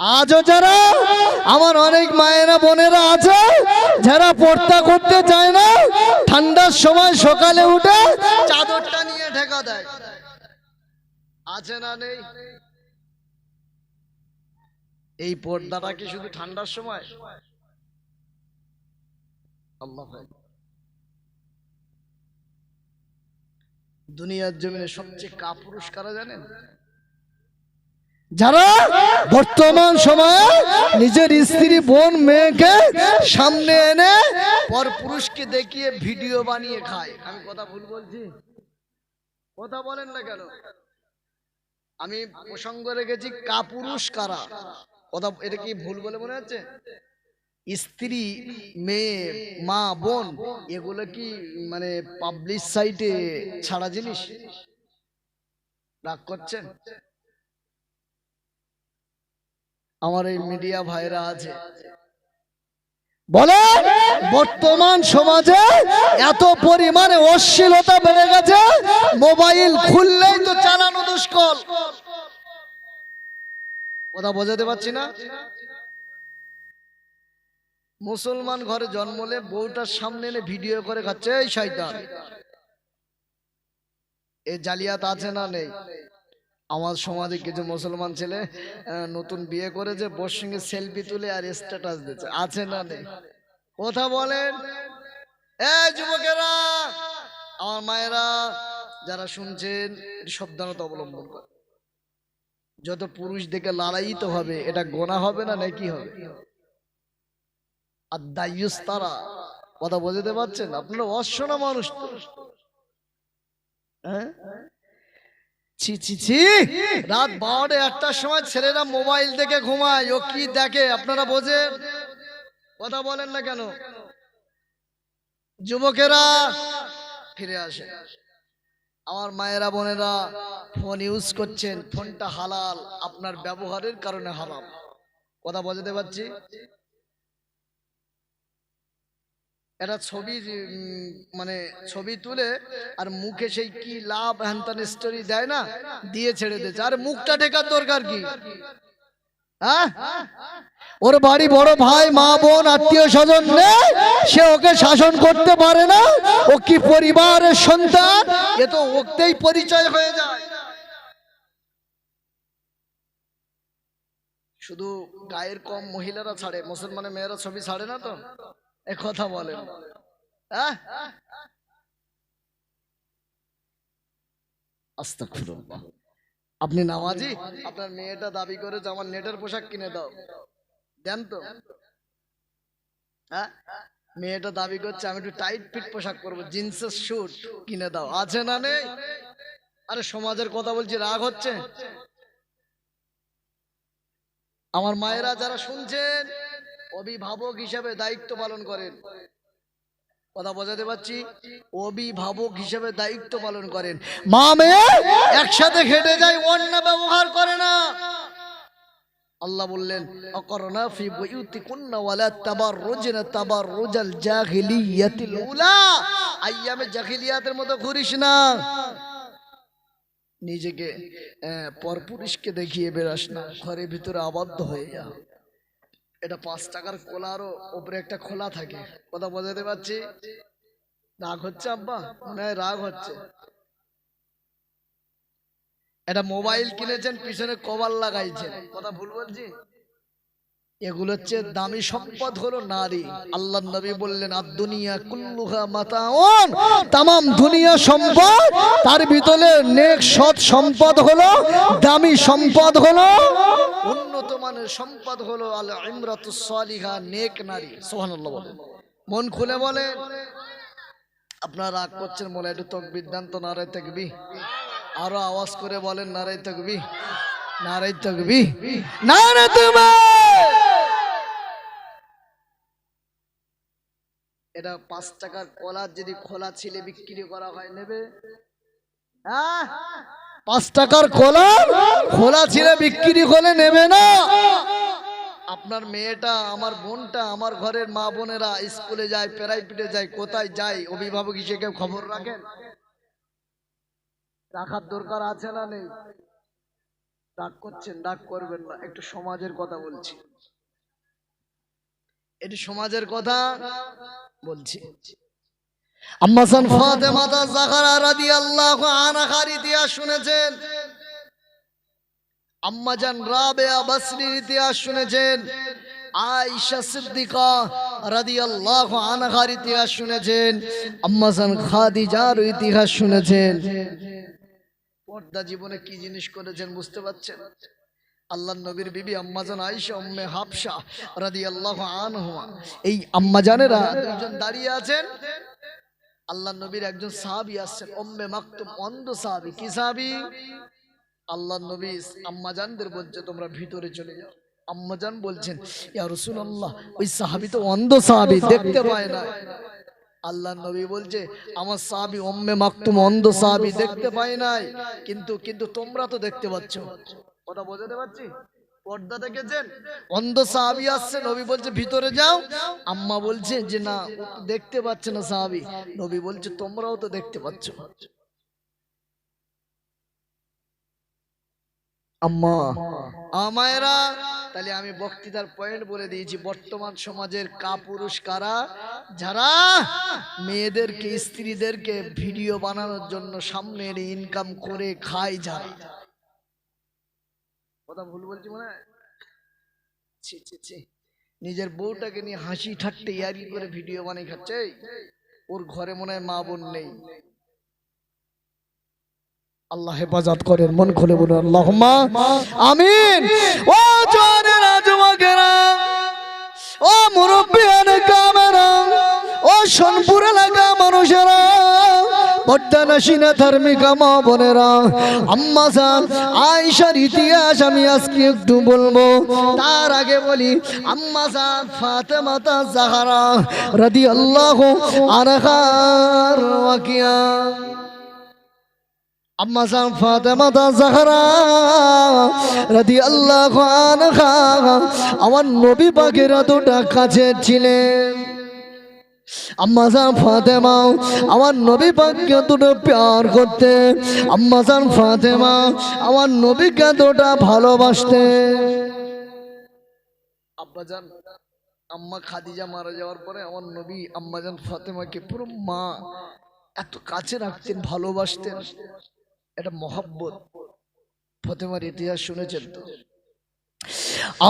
আজও যারা আমার অনেক মায়েরা, বোনেরা আছে, যারা পর্দা করতে চায় না, ঠান্ডার সময় সকালে উঠে চাদরটা নিয়ে ঢেকা দেয়। আছে না নেই? এই পর্দাটা কি শুধু ঠান্ডার সময়? আল্লাহ দুনিয়ার জমিনে সবচেয়ে কাপুরুষ কারা জানেন? যারা বর্তমান সময়ে নিজের স্ত্রী, বোন, মেয়েকে সামনে এনে পর পুরুষকে দেখিয়ে ভিডিও বানিয়ে খায়। আমি কথা ভুল বলছি? কথা বলেন না কেন? আমি প্রসঙ্গ রেখেছি, কাপুরুষ কারা? কথা, এটা কি ভুল বলে মনে হচ্ছে? স্ত্রী, মেয়ে, মা, বোন, এগুলো কি মানে পাবলিক সাইটে ছাড়া জিনিস? রাগ করছেন? আমার এই মিডিয়া ভাইরা আছে। বলে বর্তমান সমাজে এত পরিমাণে অশ্লীলতা বেড়ে গেছে মোবাইল খুললেই তো চালানো দুষ্কর। কথা বোঝাতে পারছি না? মুসলমান ঘরে জন্মলে বউটার সামনে এনে ভিডিও করে খাচ্ছে এই শয়তান। এ জালিয়াত আছে না নেই? আমার সমাজে কিছু মুসলমান ছেলে নতুন বিয়ে করেছে বোর সঙ্গে সেলফি তুলে আর স্ট্যাটাস দিচ্ছে আছে না নেই? কথা বলেন। এই যুবকেরা, আমার মায়েরা, যারা শুনছেন সাবধানতা অবলম্বন করে যত পুরুষ দেখে লড়াই তো হবে, এটা গোনা হবে না নাকি হবে? আর দায়ুস তারা, কথা বোঝাতে পারছেন? আপনারা অশ্বনা মানুষ হ্যাঁ? ছি ছি ছি। রাত বারোটা একটার সময় ছেলেরা মোবাইল দেখে ঘুমায়। ও কি দেখে? আপনারা বোঝেন কথা বলেন না কেন? যুবকেরা ফিরে আসে। আমার মায়েরা, বোনেরা, ফোন ইউজ করছেন। ফোনটা হালাল। আপনার ব্যবহারের কারণে হারাম। কথা বোঝাতে পারছি? এটা ছবি মানে ছবি তুলে আর মুখে সেই কি লাভ হ্যান্তান স্টোরি দেয় না, দিয়ে ছেড়ে দিয়েছে আর মুখটা ঢেকার দরকার কি? হ্যাঁ? ওর বাড়ি বড় ভাই, মা, বোন, আত্মীয় স্বজন নেই, সে ওকে শাসন করতে পারে না। ও কি পরিবারের সন্তান? এ তো ওকেই পরিচয় হয়ে যায়। শুধু গায়ের কম মহিলারা ছাড়ে, মুসলমানের মেয়েরা ছবি ছাড়ে না তো? কথা বলেন হ্যাঁ আপনি নামাজি? আপনার মেয়েটা দাবি করে যে আমার নেটের পোশাক কিনে দাও। দেন তো। হ্যাঁ মেয়েটা দাবি করছে আমি একটু টাইট ফিট পোশাক পরবো জিন্সের স্যুট কিনে দাও। আছে না নেই? আরে সমাজের কথা বলছি রাগ হচ্ছে? আমার মায়েরা যারা শুনছেন অভিভাবক হিসাবে দায়িত্ব পালন করেন। কথা বোঝাতে পারছি? অভিভাবক হিসেবে দায়িত্ব পালন করেন। মা মেয়ে একসাথে খেটে যায় অন্য ব্যবহার করে না। আল্লাহ বললেন, অকরনা ফি বুয়ুতিকুন্না ওয়ালা তাবাররুজনা তাবাররুজাল জাহিলিয়াতিল উলা। আইয়ামে জাহিলিয়াতের মতো ঘুরিস না। নিজেকে পরপুরুষকে দেখিয়ে বেরাস না। ঘরের ভিতরে আবদ্ধ হয়ে যা। এটা পাঁচ টাকার খোলা আরও ওপরে একটা খোলা থাকে। কথা বোঝাতে পারছি? রাগ হচ্ছে আব্বা? মনে হয় রাগ হচ্ছে। এটা মোবাইল কিনেছেন, পিছনে কভার লাগাইছেন। কথা ভুল বলছি? এগুলো হচ্ছে দামি সম্পদ হলো নারী। আল্লাহ নবী বললেন, আর দুনিয়া কুল্লুহা মাতাউন। তামাম দুনিয়া সম্পদ, তার ভিতরে নেক সৎ সম্পদ হলো, দামি সম্পদ হলো, উন্নত মানের সম্পদ হলো, আল ইমরাতুস সালিহা, নেক নারী। সুবহানাল্লাহ বলেন মন খুলে বলেন আপনারা রাগ করছেন বলে একটু তকবির দেন তো, নারায় তকবি আরও আওয়াজ করে বলেন, নারায় তকবি নারায় তকবি নারে তুমি এটা পাঁচ টাকার কলার যদি খোলা ছিলে বিক্রি করা হয়, নেবে? হ্যাঁ? পাঁচ টাকার খোলা খোলা ছিলে বিক্রি করে নেবে না? আপনার মেয়েটা, আমার বোনটা, আমার ঘরের মা বোনেরা স্কুলে যায়, প্রাইভেটে যায়, কোথায় যায়, অভিভাবক হিসেবে খবর রাখেন? রাখার দরকার আছে না নেই? ডাক করছেন ডাক করবেন না, একটু সমাজের কথা বলছি। এটি সমাজের কথা বলছি। আম্মাসান ফাতেমা জাহরা রাদিয়াল্লাহু আনহার ইতিহাস শুনেছেন। আম্মাজান রাবেয়া বাসরির ইতিহাস শুনেছেন। আয়েশা সিদ্দিকা রাদিয়াল্লাহু আনহার ইতিহাস শুনেছেন। আম্মাজান খাদিজার ইতিহাস শুনেছেন। পর্দা জীবনে কি জিনিস করেছেন বুঝতে পারছেন? আল্লাহ নবীর বিবি আম্মাজান আয়েশা উম্মে হাফসা রাদিয়াল্লাহু আনহুমা এই আম্মাজানেরা দুজন দাঁড়িয়ে আছেন। আল্লাহ নবীর একজন সাহাবী আসছেন, উম্মে মাকতুম, অন্ধ সাহাবী। কি সাহাবী? আল্লাহ নবী আম্মাজানদের বলছে, তোমরা ভিতরে চলে যাও। আম্মাজান বলছেন, ইয়া রাসূলুল্লাহ, ওই সাহাবী তো অন্ধ সাহাবী, দেখতে পায় না। আল্লাহ নবী বলছে, আমার সাহাবী উম্মে মাকতুম, অন্ধ সাহাবী, দেখতে পায় নাই। কিন্তু কিন্তু তোমরা তো দেখতে পাচ্ছ। কথা বোঝাতে পারছি? পর্দা দেখেছেন? অন্ধ সাহাবি আসছে, নবী বলছে, ভিতরে যাও। আম্মা বলছে যে, না দেখতে পাচ্ছে না সাহাবি। নবী বলছে, তোমরাও তো দেখতে পাচ্ছ। আম্মা আমায়রা তাহলে আমি বক্তৃতার পয়েন্ট বলে দিয়েছি, বর্তমান সমাজের কাপুরুষ কারা? যারা মেয়েদেরকে, স্ত্রীদেরকে ভিডিও বানানোর জন্য সামনে ইনকাম করে খায় যারা। কথা ভুল বলছি মনে হয়। নিজের বউটাকে নিয়ে হাসি ঠাট্টে ইয়ারি করে ভিডিও বানিয়ে খাচ্ছে ওর ঘরে মনে হয় মা বোন নেই। আল্লাহ হেফাজত করেন, মন খুলে বলুন আল্লাহ আমিন। ও জোয়ানেরা যুবকেরা ও মুরব্বিয়ান কামেরা, ও সোনপুর এলাকা মানুষেরা। পদ্মানাসীনা ধার্মিকা মা বোনেরা, আম্মা জান, আয়েশার ইতিহাস আমি আজকে একটু বলব। তার আগে বলি, আম্মা জান ফাতেমা তা জাহারা রাদিয়াল্লাহু আনহার ওয়াকিয়া। আম্মা জান ফাতেমা তা জাহরা রাদিয়াল্লাহু আনহা, আমার নবী পাকের এতটা কাছে ছিলেন। আম্মা জান ফাতেমা, আমার নবী পাককে এতটা প্যার করতে। আম্মা জান ফাতেমা, আমার নবীকে এতটা ভালোবাসতে। আব্বা জান, আম্মা খাদিজা মারা যাওয়ার পরে আমার নবী আম্মা জান ফাতেমাকে পুরো মা এত কাছে রাখতেন, ভালোবাসতেন। এটা মহব্বত। ফতেমার ইতিহাস শুনেছেন তো?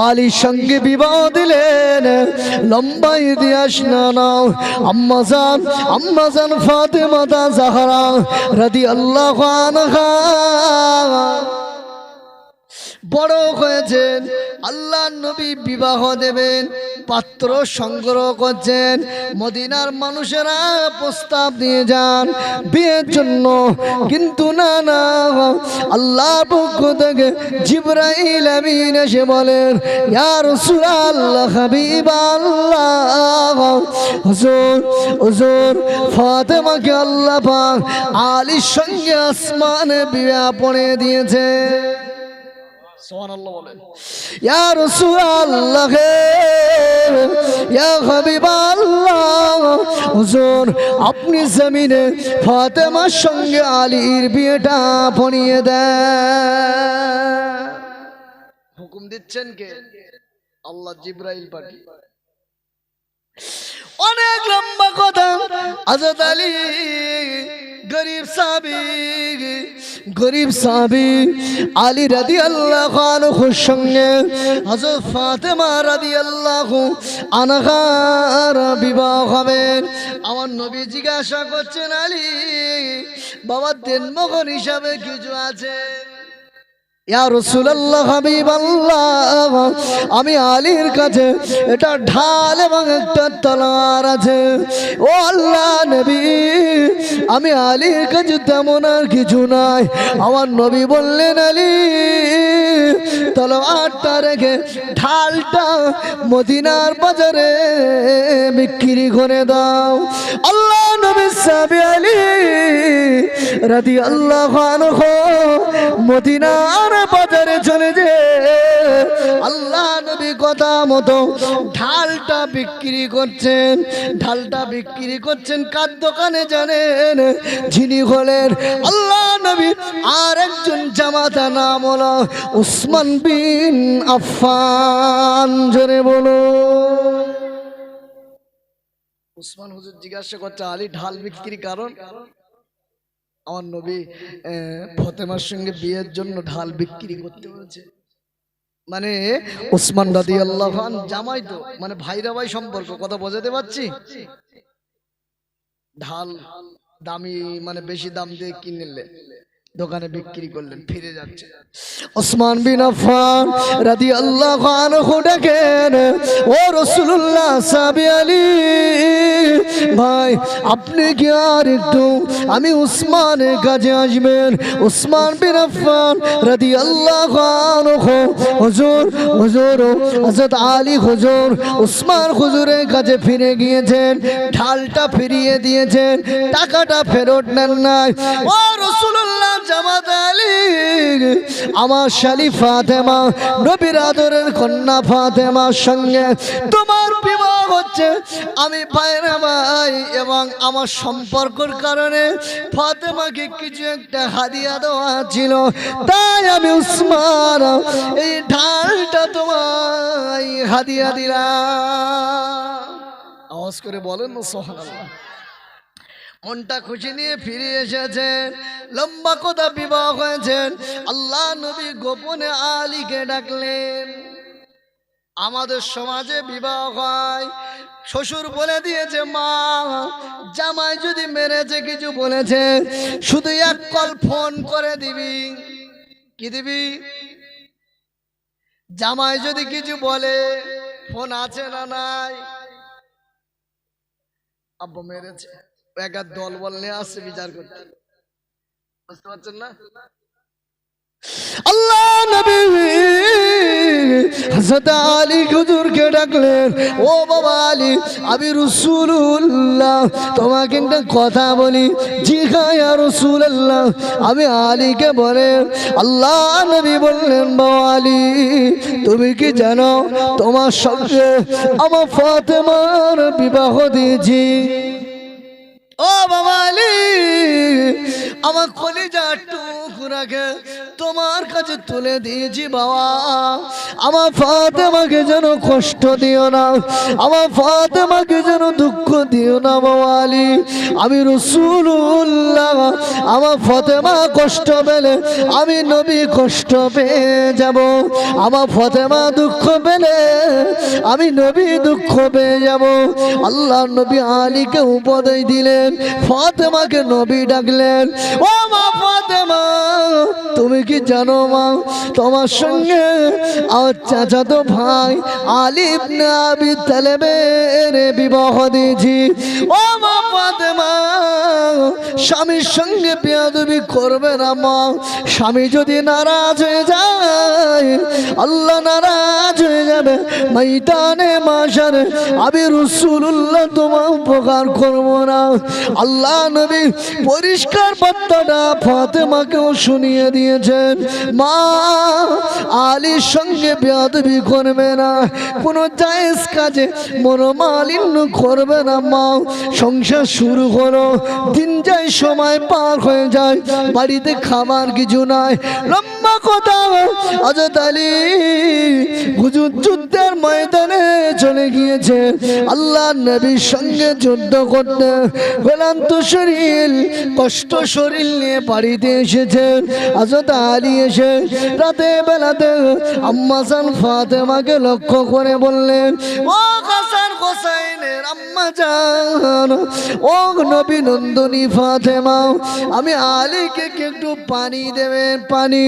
আলীর সঙ্গে বিবাহ দিলেন। লম্বা ইতিহাস না নাও। আম্মাজান আম্মাজান ফাতেমা তা জাহরা রাদি আল্লাহ বড় হয়েছেন। আল্লাহ নবী বিবাহ দেবেন, পাত্র সংগ্রহ করছেন, মদিনার মানুষেরা প্রস্তাব দিয়ে যান, বিয়ের জন্য। কিন্তু না না আল্লাহ পক্ষ থেকে জিব্রাইল আমিন এসে বলেন, ইয়া রাসূলুল্লাহ হাবিব আল্লাহ হুজুর হুজুর, ফাতেমাকে আল্লাহ পাক আলীর সঙ্গে আসমানে বিবাহ পড়ে দিয়েছে। সুবহানাল্লাহ বলেন। ইয়া রাসূলুল্লাহ ইয়া হাবিবাল্লাহ হুজুর আপনি জমিনে ফাতেমার সঙ্গে আলীর বিয়েটা পড়িয়ে দেন। হুকুম দিচ্ছেন কে? আল্লাহ জিব্রাইল পাঠিয়ে। অনেক লম্বা কথা। আজাদ আলী গরিব সাবি গরিব সাবি আলী রাদি আল্লাহ খুর সঙ্গে হজরত ফাতেমা রাদি আল্লাহ আনহার বিবাহ হবেন আমার নবী জিজ্ঞাসা করছেন, আলী, বাবা দেনমোহন হিসাবে কিছু আছে? আমি আলীর কাছে এটা ঢাল এবং একটা তলোয়ার আছে। ও আল্লাহ নবী, আমি আলীর কাছে তেমন আর কিছু নাই। আমার নবী বললেন, আলী, তলোয়ারটা রেখে ঢালটা মদিনার বাজারে বিক্রি করে দাও। আল্লাহ নবী সাবি আলী রাদি আল্লাহ মদিনার বাজারে চলে যে আল্লাহ নবী কথা মতো ঢালটা বিক্রি করছেন, ঢালটা বিক্রি করছেন, কার দোকানে জানেন? যিনি হলেন আল্লাহ নবী। আর একজন জামাতা নাম হলো উসমান বিন আফফান। জোরে বলো। উসমান হুজুর জিজ্ঞাসা করছে, আলী ঢাল বিক্রি কারণ? আমার নবী ফতেমার সঙ্গে বিয়ের জন্য ঢাল বিক্রি করতে হয়েছে মানে উসমান রাদি আল্লাহ জামাই তো মানে ভাইরা ভাই সম্পর্ক, কথা বোঝাতে পারছি? ঢাল দামি মানে বেশি দাম দিয়ে কিনলে। দোকানে বিক্রি করলেন, ফিরে যাচ্ছে ওসমান বিন আফফান রাদিয়াল্লাহু আনহু ডাকেন, ও রাসূলুল্লাহ, সাহাবী আলী, ভাই, আপনি কি আর একটু, আমি উসমানের কাছে আসবেন? উসমান বিন আফফান রাদিয়াল্লাহু আনহু, হুজুর হুজুর হযরত আলী হুজুর উসমান হুজুরের কাছে ফিরে গিয়েছেন, ঢালটা ফিরিয়ে দিয়েছেন, টাকাটা ফেরত নেন নাই। ও রাসূলুল্লাহ জামাত আলী আমার শালি ফাতেমা, নবীর আদরের কন্যা ফাতেমার সঙ্গে তোমার বিবাহ হচ্ছে। আমি পায়রা ভাই এবং আমার সম্পর্কের কারণে ফাতেমাকে কিছু একটা হাদিয়া দেওয়া ছিল। তাই আমি উসমান, এই ঢালটা তোমায় হাদিয়া দিলাম। আওয়াজ করে বলেন না সোহান মনটা খুশি নিয়ে ফিরে এসেছেন। লম্বা কথা বিবাহ হয়েছেন। আল্লাহ নবী গোপনে আলীকে ডাকলেন। আমাদের সমাজে বিবাহ হয়। শ্বশুর বলে দিয়েছে, মা, জামাই যদি মেরেছে কিছু বলেছে, শুধু এক কল ফোন করে দিবি। কি দিবি? জামাই যদি কিছু বলে, ফোন আছে না নাই? আব্বা মেরেছে। একার দল আসছে বিচার করতে। বুঝতে পারছেন না? আল্লাহ নবী, হযরত আলী হুজুরকে ডাকলেন, ও বাবা আলী, আমি রসুল্লাহ তোমাকে একটা কথা বলি। জি হ্যাঁ ইয়া রাসূলুল্লাহ। আমি আলীকে বলে, আল্লাহ নবী বললেন, বাবা আলী, তুমি কি জানো, তোমার সঙ্গে আমার ফাতেমার বিবাহ দিয়েছি। ও বাবা আলী, আমার কলিজা টুকুরাকে তোমার কাছে তুলে দিয়েছি বাবা। আমার ফাতেমাকে যেন কষ্ট দিও না, আমার ফাতেমাকে যেন দুঃখ দিও না বাবা আলী। আমি রসুল্লাহ আমার ফতেমা কষ্ট পেলে আমি নবী কষ্ট পেয়ে যাব। আমার ফতেমা দুঃখ পেলে আমি নবী দুঃখ পেয়ে যাব। আল্লাহ নবী আলীকে উপদেশ দিলেন ফাতেমাকে নবী ডাকলেন, ও মা ফাতেমা, তুমি কি জানো মা, তোমার সঙ্গে আমার চাচাতো ভাই আলিফ না আবি তালেবের বিবাহ দিয়েছি। ও মা ফাতেমা, স্বামীর সঙ্গে বেয়াদবি করবে না মা, স্বামী যদি নারাজ হয়ে যায়, আল্লাহ নারাজ হয়ে যাবে। মাইদানে মাসারে আমি রসুল্লাহ তোমার উপকার করব না। আল্লাহ নবী পরিষ্কার বার্তাটা ফাতেমাকেও শুনিয়ে দিয়েছেন। মা, আলীর সঙ্গে বেয়াদবি করবে না, কোনো জায়েজ কাজে মনোমালিন্য করবে না মা। সংসার শুরু করো, দিন যায়, সময় পার হয়ে যায়, বাড়িতে খাবার কিছু নাই। লম্বা কথা আজত আলী হুজুর যুদ্ধের ময়দানে চলে গিয়েছে। আল্লাহ নবীর সঙ্গে যুদ্ধ করতে ক্লান্ত শরীর, কষ্ট শরীর নিয়ে বাড়িতে এসেছেন আলী এসে রাতে বেলাতে আম্মাসান ফাতেমাকে লক্ষ্য করে বললেন, ও হাসান হোসাইনের আম্মা জান, ও নবী নন্দনী ফাতেমা, আমি আলীকে একটু পানি দেবেন? পানি।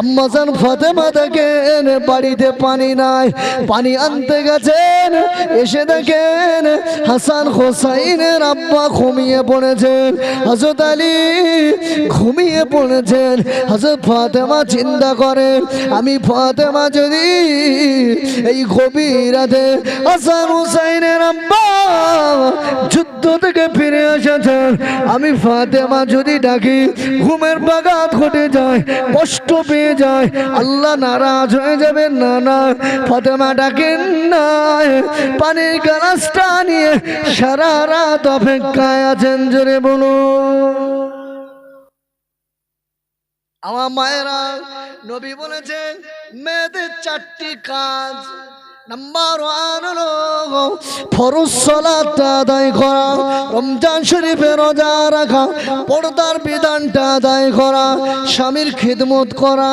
আম্মাজান ফাতেমা দেখেন, বাড়িতে পানি নাই, পানি আনতে গেছেন, এসে দেখেন হাসান হোসাইনের আব্বা ঘুমিয়ে পড়েছেন। হজরত আলী ঘুমিয়ে পড়েছেন। হজরত ফাতেমা চিন্তা করেন, আমি ফাতেমা যদি এই গভীর রাতে হাসান হুসাইনের আব্বা যুদ্ধ থেকে ফিরে এসেছেন, আমি ফাতেমা যদি ডাকি, ঘুমের বাগাত ঘটে যায়, কষ্ট পেয়ে যায়, আল্লাহ নারাজ হয়ে যাবেন। না না, ফাতেমা ডাকেন না পানির গ্লাসটা নিয়ে সারা রাত অপেক্ষায় আছেন জোরে বলুন। আমার মায়েরা, নবী বলেছেন, মেয়েদের চারটি কাজ। রোজা রাখা, পর্দার বিধানটা আদায় করা, স্বামীর খিদমত করা।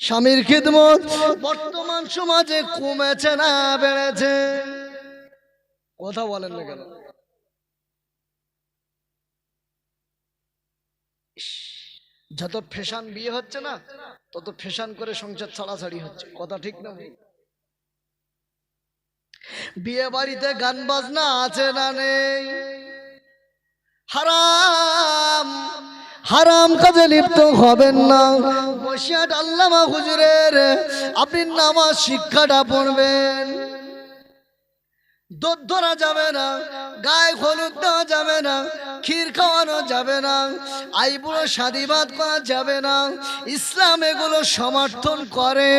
স্বামীর খিদমত বর্তমান সমাজে কমেছে না, বেড়েছে। কথা বলেন না কেন? যত ফ্যাশন বিয়ে হচ্ছে না, তত ফ্যাশন করে সংসার ছাড়াছাড়ি হচ্ছে। কথা ঠিক না বিয়ে বাড়িতে গান বাজনা আছে না নেই? হারাম হারাম কাজে লিপ্ত হবেন না। বসিয়াট আল্লামা হুজুরের, আপনি নামাজ শিক্ষাটা পড়বেন। দুধ ধরা যাবে না, গায়ে হলুদ দেওয়া যাবে না, ক্ষীর খাওয়ানো যাবে না, আইবুড়ো সাদিবাদ করা যাবে না, ইসলাম এগুলো সমর্থন করে।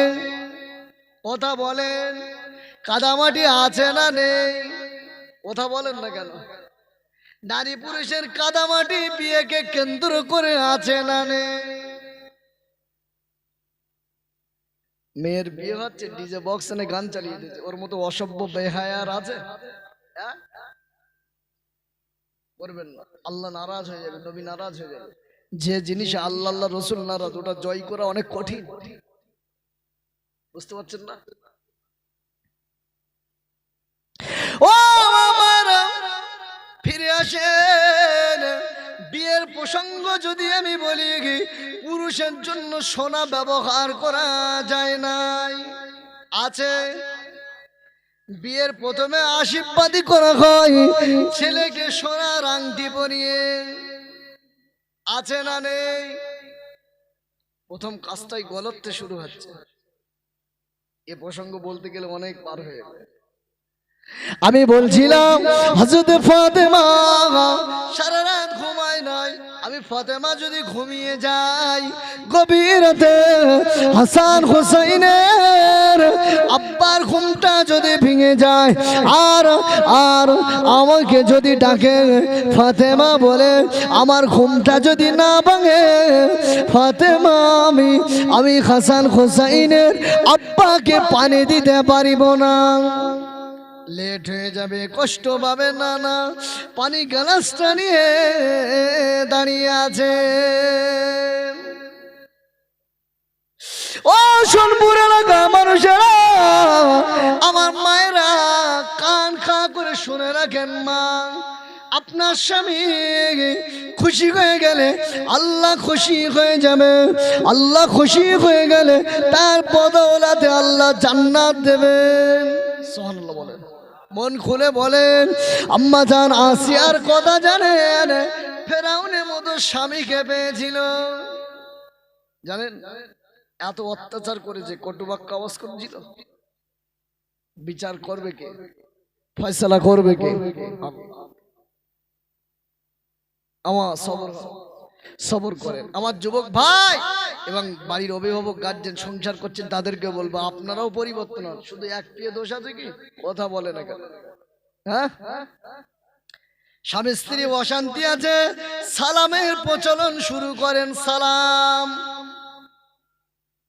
কথা বলেন, কাদামাটি আছে না নেই? কথা বলেন না কেন? নারী পুরুষের কাদামাটি বিয়েকে কেন্দ্র করে আছে না নেই? মেয়ের বিয়ে হচ্ছে, ডিজে বক্স এনে গান চালিয়ে দিচ্ছে। ওর মতো অসভ্য বেহায়ার আছে? হ্যাঁ? করবেন না। আল্লাহ নারাজ হয়ে যাবে, নবী নারাজ হয়ে যাবে। যে জিনিস আল্লাহ আল্লাহ, রসুল নারাজ, ওটা জয় করা অনেক কঠিন। বুঝতে পারছেন না? ও মামারা ফিরে আসেন বিয়ের প্রসঙ্গ যদি আমি বলি কি পুরুষের জন্য সোনা ব্যবহার করা যায় নাই। আছে। বিয়ের প্রথমে আশীর্বাদই করা হয়, ছেলেকে সোনার আংটি পরিয়ে। আছে না নেই? প্রথম কাজটাই গলততে শুরু হচ্ছে। এ প্রসঙ্গ বলতে গেলে অনেক পার হয়ে যাবে। আমি বলছিলাম হজরত ফাতেমা, সারা রাত ঘুমায় নাই। আমি ফাতেমা যদি ঘুমিয়ে যাই, গভীরতে হাসান হোসাইনের আব্বার ঘুমটা যদি ভেঙে যায়, আর আর আমাকে যদি ডাকে, ফাতেমা বলে, আমার ঘুমটা যদি না ভাঙে, ফাতেমা, আমি আমি হাসান হোসাইনের আব্বাকে পানি দিতে পারিব না। লেট হয়ে যাবে, কষ্ট পাবে না না পানি গ্লাসটা নিয়ে দাঁড়িয়ে আছে। ও সোনপুর এলাকা মানুষেরা, আমার মায়েরা কান খা করে শুনে রাখেন মা। আপনার স্বামী খুশি হয়ে গেলে আল্লাহ খুশি হয়ে যাবে। আল্লাহ খুশি হয়ে গেলে তার পদওলাতে আল্লাহ জান্নাত দেবেন। সুবহানাল্লাহ বলেন। মন খুলে বলেন, আম্মা জান, আসিয়ার কথা জানেন ফেরাউনের মতো স্বামীকে পেয়েছিল? জানেন, এত অত্যাচার করেছে কটুবাক্য আওয়াজ করেছিল। বিচার করবে কে? ফয়সালা করবে কে? আমার সবর সবর করেন। আমার যুবক ভাই এবং বাড়ির অভিভাবক গার্জেন সংসার করছেন তাদেরকে বলব, আপনারাও পরিবর্তন হন। শুধু এক প্রিয় দোষ আছে কি? কথা বলে না কেন? হ্যাঁ? স্বামী স্ত্রী অশান্তি আছে, সালামের প্রচলন শুরু করেন, সালাম।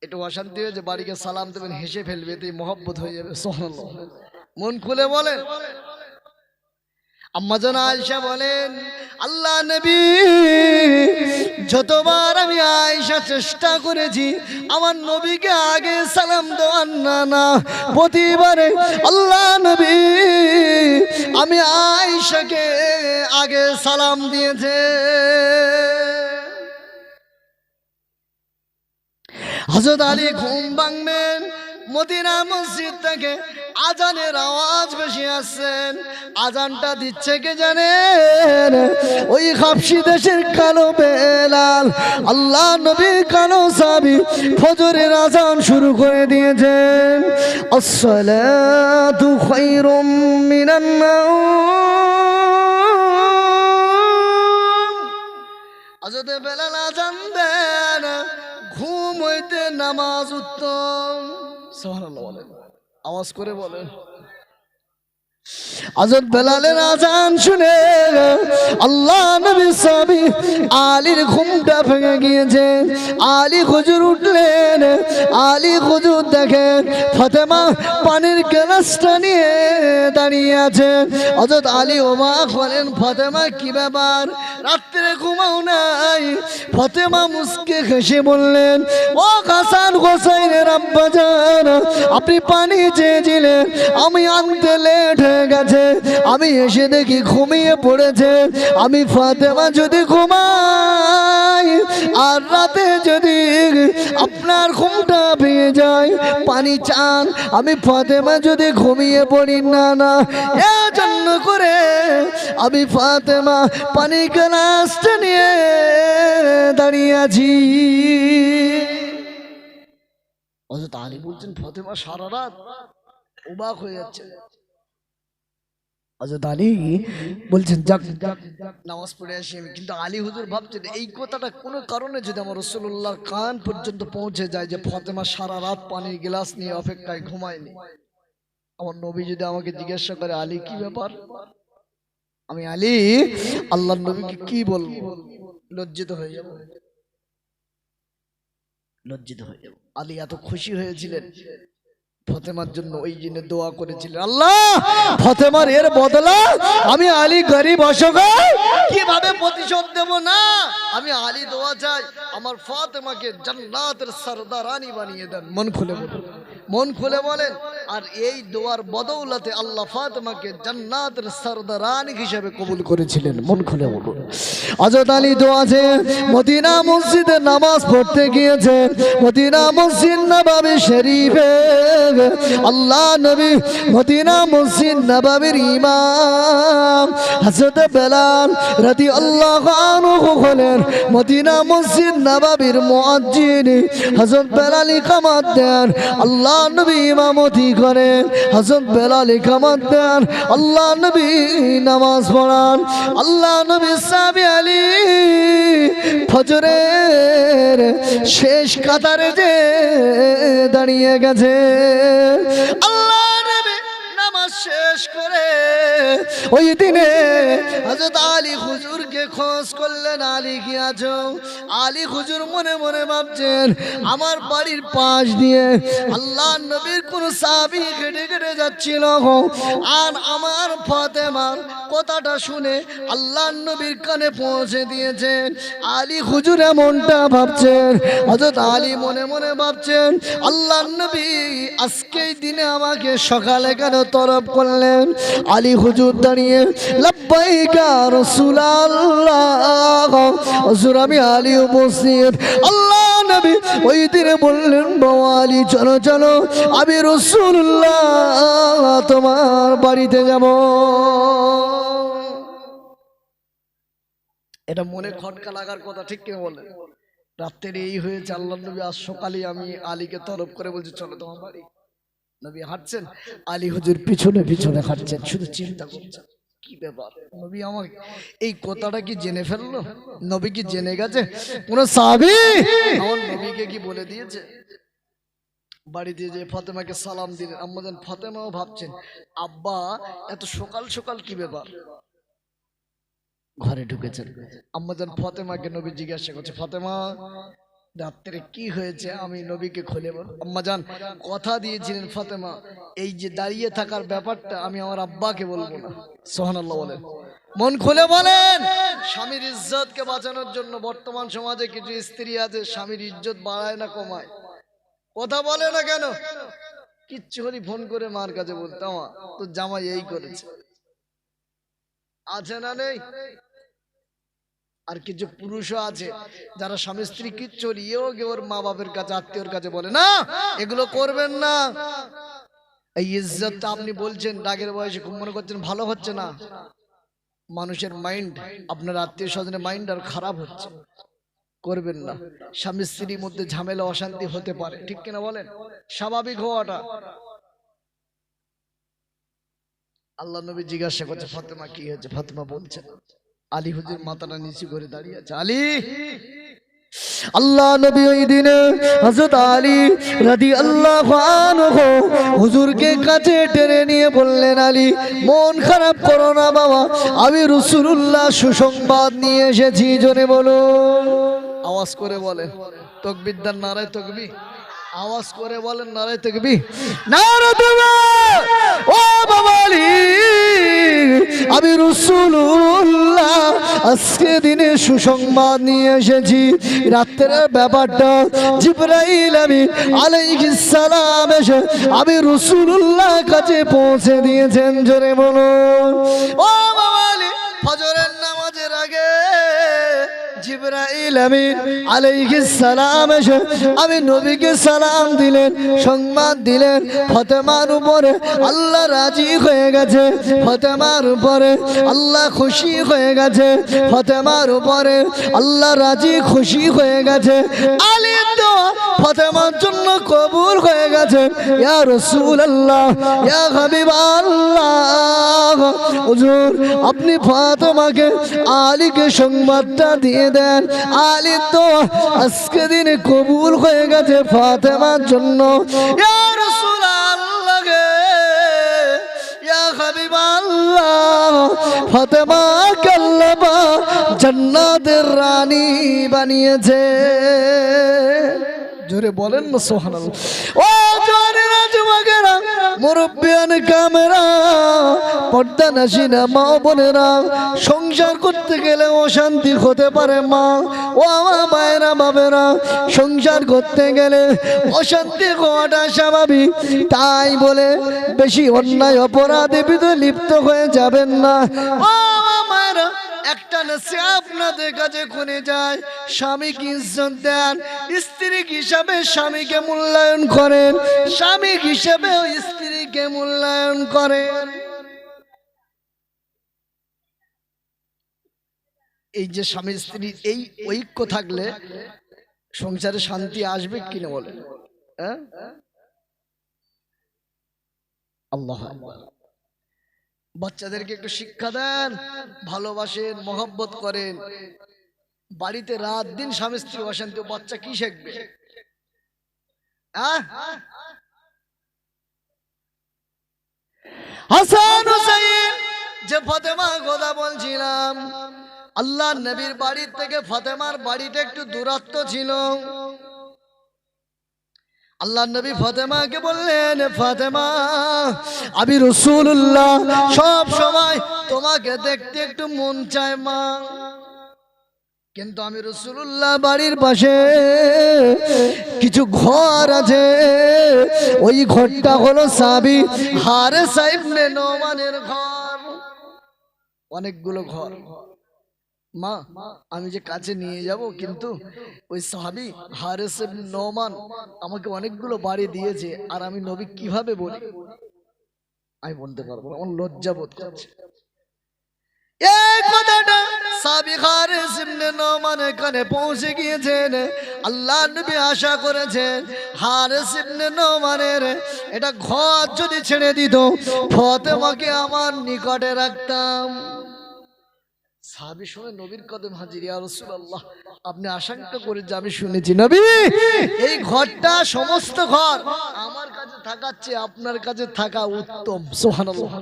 একটু অশান্তি হয়েছে, বাড়িকে সালাম দেবেন, হেসে ফেলবে এতে মহব্বত হয়ে যাবে। মন খুলে বলেন। আম্মাজান আয়সা বলেন, আল্লাহ নবী, যতবার আমি আয়সা চেষ্টা করেছি, আমার নবীকে আগে সালাম দেওয়ার না না, প্রতিবারে আল্লাহ নবী, আমি আয়সাকে আগে সালাম দিয়েছে। হজরত আলী ঘুম ভাঙবেন মদিনা মসজিদ থেকে আজানের আওয়াজ বেশি আসছেন। আজানটা দিচ্ছে কে জানেন? ওই হাফসি দেশের কালো বেলাল। আল্লাহ নবী কালো সাবি ফজরের আজান শুরু করে দিয়েছেন। আসসালাতু খায়রুম মিনান বেলাল আজান দেন। ঘুম হইতে নামাজ উত্তম। সুবহানাল্লাহ বলেন। আওয়াজ করে বলেন। আজত বেলালের আজান শুনে আল্লাহ নবী সাবি আলীর ঘুমটা ভেঙে গিয়েছে। আলী হুজুর উঠলেন, আলী হুজুর দেখেন ফতেমা পানির গ্লাসটা নিয়ে দাঁড়িয়ে আছেন অজত আলী ওমা বলেন, ফতেমা, কি ব্যাপার? রাত্রে ঘুমাও নাই? ফতেমা মুসকে হেসে বললেন, ও হাসান হোসাইনের আব্বা যান আপনি পানি চেয়েছিলেন, আমি আনতে লেট হয়ে গেছে। আমি এসে দেখি ঘুমিয়ে পড়েছে। আমি ফাতেমা যদি ঘুমাই আর রাতে যদি আপনার ঘুমটা পেয়ে যায়, পানি চান। আমি ফাতেমা যদি ঘুমিয়ে পড়ি, না না এর জন্য করে আমি ফাতেমা পানি গ্লাসটা নিয়ে দাঁড়িয়ে আছি। আলী বলছেন ফতেমা সারা রাত অবাক হয়ে যাচ্ছে। অযথা আলী বলছেন, যাক, নামাজ পড়ে আসি আমি। কিন্তু আলী হুজুর ভাবছেন, এই কথাটা কোনো কারণে যদি আমার রসুল্লাহর কান পর্যন্ত পৌঁছে যায় যে ফতেমা সারা রাত পানির গ্লাস নিয়ে অপেক্ষায় ঘুমায়নি। আমার নবী যদি আমাকে জিজ্ঞাসা করে, আলী, কি ব্যাপার? আমি, আলী আল্লাহ নবীকে কি বলব? লজ্জিত হয়ে যাব। লজ্জিত হয়ে যাব। আলী এত খুশি হয়েছিলেন। ফতেমার জন্য ওই জন্য দোয়া করেছিলেন। আল্লাহ, ফতেমার এর বদলা আমি আলী গরিব অশোক কীভাবে প্রতিশোধ দেব না? আমি আলী দোয়া চাই, আমার ফতেমাকে জান্নাতের সরদারানি বানিয়ে দেন। মন খুলে বলেন। মন খুলে বলেন। আর এই দোয়ার বদৌলতে আল্লাহ ফাতেমাকে জান্নাতের সরদারানি হিসেবে কবুল করেছিলেন। মন খুলে বলুন। অজত আলী দোয়াছে মদিনা মসজিদে নামাজ পড়তে গিয়েছে, মদিনা মসজিদ নবাবি শরীফে, আল্লাহ নবী মদিনা মসজিদ নবাবির ইমাম হযরত বেলাল রাদি আল্লাহ হলেন মদিনা মসজিদ নবাবির মুয়াজ্জিন হযরত বেলাল ইকামত দেন, আল্লাহ নবী ইমামতি করেন হযরত বেলালি কামাত দেন আল্লাহ নবী নামাজ পড়ান। আল্লাহ নবী সাবি আলী ফজরের শেষ কাতারে যে দাঁড়িয়ে গেছে। আল্লাহ নবী নামাজ শেষ করে ওই দিনে হযরত আলী হুজুরকে খোঁজ করলেন, আলী কি আছো? আলী হুজুর মনে মনে ভাবছেন, আমার বাড়ির পাশ দিয়ে আল্লাহ নবীর কোন সাবি কেটে কেটে যাচ্ছিল আর আমার ফাতেমার কথাটা শুনে আল্লাহ নবীর কানে পৌঁছে দিয়েছেন আলী হুজুর এমনটা ভাবছেন, হযরত আলী মনে মনে ভাবছেন আল্লাহ নবী আজকেই দিনে আমাকে সকালে কেন তরফ করলেন? আলী দাঁড়িয়ে, লাব্বাইকা রাসূলুল্লাহ। হুজুর, আমি আলী উপস্থিত। আল্লাহ নবী ওই দিনে বললেন, বাবা আলী, চলো চলো, আমি রসুল্লাহ তোমার বাড়িতে যাব। এটা মনে খটকা লাগার কথা, ঠিক কি বলেন রাত্রের এই হয়েছে, আল্লাহ নবী আজ সকালে আমি আলীকে তরফ করে বলছি, চলো তোমার বাড়ি। নবী হাঁটছেন আলী হুজুর পিছনে পিছনে হাঁটছেন শুধু চিন্তা করছেন কি ব্যাপার? নবী আমার এই কথাটা কি জেনে ফেলল? নবী কি জেনে গেছে? কোন সাহাবী? আমার নবীকে কি বলে দিয়েছে? বাড়িতে যে ফাতেমাকে সালাম দিলেন আম্মাজান ফাতেমাও ভাবছেন আব্বা এত সকাল সকাল কি ব্যাপার? ঘরে ঢুকেছেন। আম্মাজান ফাতেমাকে নবী জিজ্ঞাসা করছে ফাতেমা রাত্রে কি হয়েছে আমি নবীকে খুলে বল আম্মাজান কথা দিয়েছিলেন ফাতেমা। এই যে দাঁড়িয়ে থাকার ব্যাপারটা আমি আমার আব্বাকে বলব না। সোহানাল্লাহ বলেন। মন খুলে বলেন, স্বামীর ইজ্জতকে বাঁচানোর জন্য বর্তমান সমাজে কিছু স্ত্রী আছে, স্বামীর ইজ্জত বাড়ায় না কমায়। কথা বলে না কেন? কিচ্ছু হলি ফোন করে মার কাছে বলতাম তো জামাই এই করেছে। আছে না নেই? আর কিছু পুরুষও আছে যারা স্বামী স্ত্রী কিচ্ছু হলি এও গিয়ে ওর মা বাপের কাছে, আত্মীয়র কাছে বলে, না, এগুলো করবেন না। এই ইজ্জতটা আপনি বলছেন ডাকের বয়সে খুব মনে করছেন, ভালো হচ্ছে না। মানুষের মাইন্ড আপনার আত্মীয় স্বজনের মাইন্ড আর খারাপ হচ্ছে। করবেন না। স্বামী স্ত্রীর মধ্যে ঝামেলা, অশান্তি হতে পারে। ঠিক কিনা বলেন? স্বাভাবিক হওয়াটা। আল্লাহ নবী জিজ্ঞাসা করছে, ফাতেমা কি হয়েছে? ফাতেমা বলছে না। আলী হুজুর মাথাটা নিচু করে দাঁড়িয়ে আছে। আলী! আল্লাহ নবী ওই দিনে হযরত আলী রাদিয়াল্লাহু আনহু হুজুরকে কাছে টেনে নিয়ে বললেন আলী মন খারাপ করো না বাবা আমি রাসূলুল্লাহ সুসংবাদ নিয়ে এসেছি জনে বলো। আওয়াজ করে বলেন তকবিরদার নারায় তকবি আওয়াজ করে বলেন নারায় তকবি নারা ও বাবা আলী! আমি রসুল্লাহ আজকে দিনে সুসংবাদ নিয়ে এসেছি। রাত্রের ব্যাপারটা জিব্রাইল আমি সালাম এসে আমি রসুল্লাহ কাছে পৌঁছে দিয়েছেন, জোরে বলুন। ও জিব্রাইল আমিন আলাইহিস সালাম এসে আমি নবীকে সালাম দিলেন, সংবাদ দিলেন। ফতেমার উপরে আল্লাহ রাজি হয়ে গেছে, ফতেমার উপরে আল্লাহ খুশি হয়ে গেছে, ফতেমার উপরে আল্লাহ রাজি খুশি হয়ে গেছে। আলী দোয়া ফতেমার জন্য কবুল হয়ে গেছে। ইয়া রাসূলুল্লাহ ইয়া হাবিবাল্লাহ। হুজুর আপনি ফাতেমাকে আলীকে সংবাদটা দিয়ে দেন। আলী তো আজকে দিনে কবুল হয়ে গেছে ফাতেমার জন্য। ইয়া রাসূলুল্লাহ গে, ইয়া হাবিবাল্লাহ। ফাতেমা কাল্লামা জান্নাতের রানী বানিয়েছে। জোরে বলেন না সোহানাল্লাহ ও জোয়ানেরা যুবকেরা মুরব্বিয়ান কামেরা, পর্দা নাসিনা, মা বোনেরা, সংসার করতে গেলে অশান্তি হতে পারে, মা, ও আমার মায়েরা বাবেরা সংসার করতে গেলে অশান্তি হওয়াটা স্বাভাবিক। তাই বলে বেশি অন্যায় অপরাধে লিপ্ত হয়ে যাবেন না। ও মায়েরা একটা নেশে আপনাদের কাছে খুনে যায়। স্বামীকে ইজ্জত দেন? স্ত্রী হিসাবে স্বামীকে মূল্যায়ন করেন? স্বামী হিসেবে স্ত্রীকে মূল্যায়ন করেন? এই যে স্বামী, স্ত্রী, এই ঐক্য থাকলে সংসারে শান্তি আসবে কিনা বলেন? হ্যাঁ? আল্লাহ। বাচ্চাদেরকে একটু শিক্ষা দেন, ভালোবাসেন, মহব্বত করেন। বাড়িতে রাত দিন স্বামী স্ত্রী অশান্তি বাচ্চা কি শিখবে? যে ফতেমা কথা বলছিলাম আল্লাহ নবীর বাড়ির থেকে ফতেমার বাড়িটা একটু দূরত্ব ছিল। আল্লাহ নবী ফাতেমাকে বললেন, ফাতেমা, আমি রসুল্লাহ সব সময় তোমাকে দেখতে একটু মন চায় মা। কিন্তু আমি রসুল্লাহ বাড়ির পাশে কিছু ঘর আছে। ওই ঘরটা হলো সাবি হারে সাহেব নোমানের ঘর। অনেকগুলো ঘর ঘর। মা, আমি যে কাছে নিয়ে যাব কিন্তু ওই সাহাবি হারেস নোমান আমাকে অনেকগুলো বাড়ি দিয়েছে, আর আমি নবী কীভাবে বলি? আমি বলতে পারব না, আমার লজ্জা বোধ করছে। এই কথাটা সাহাবী হারেস ইবনে নোমানের কানে পৌঁছে গিয়েছেন আল্লাহ নবী আশা করেছেন, হারেস ইবনে নোমানের এটা ঘর যদি ছেড়ে দিত, ফতেমাকে আমার নিকটে রাখতাম। নবীর কদম হাজির রাসূলুল্লাহ, আপনি আশঙ্কা করে যে আমি শুনেছি। নবী, এই ঘরটা সমস্ত ঘর আমার কাছে থাকার চেয়ে আপনার কাছে থাকা উত্তম, সুবহানাল্লাহ।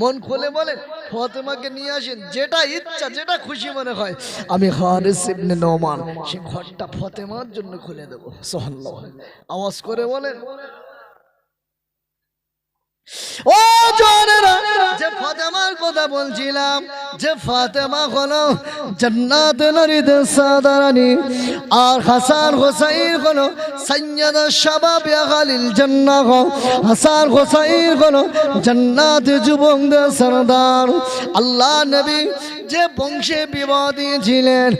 মন খুলে বলেন, ফাতেমাকে নিয়ে আসেন, যেটা ইচ্ছা, যেটা খুশি মনে হয়। আমি ইবনে নোমান সেই ঘরটা ফতেমার জন্য খুলে দেব, সুবহানাল্লাহ। আওয়াজ করে বলেন, ও জোরেরা যে ফাতেমার কথা বলছিলাম, যে ফাতেমা হলো জান্নাত নরিদ সাদারানি, আর হাসান হোসাইন হলো সৈয়দ শাবাব আগালিল জান্নাহ, হাসান হোসাইন হলো জান্নাত যুবকদের সরদার। আল্লাহ নবী যে বংশে বিবাদী ছিলেন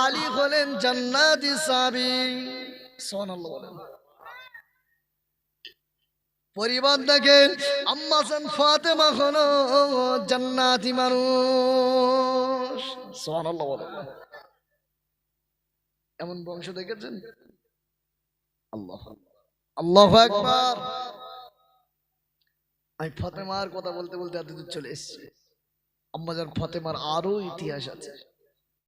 আলী হলেন জান্নাতি সাবি সোনাল্লাহ পরিবার দেখেন আম্মাসান ফাতেমা হলো জান্নাতি মানুষ। এমন বংশ দেখেছেন? আল্লাহ আল্লাহ একবার আমি ফাতেমার কথা বলতে বলতে এত দূর চলে এসেছি। আম্মাজান ফাতেমার আরও ইতিহাস আছে।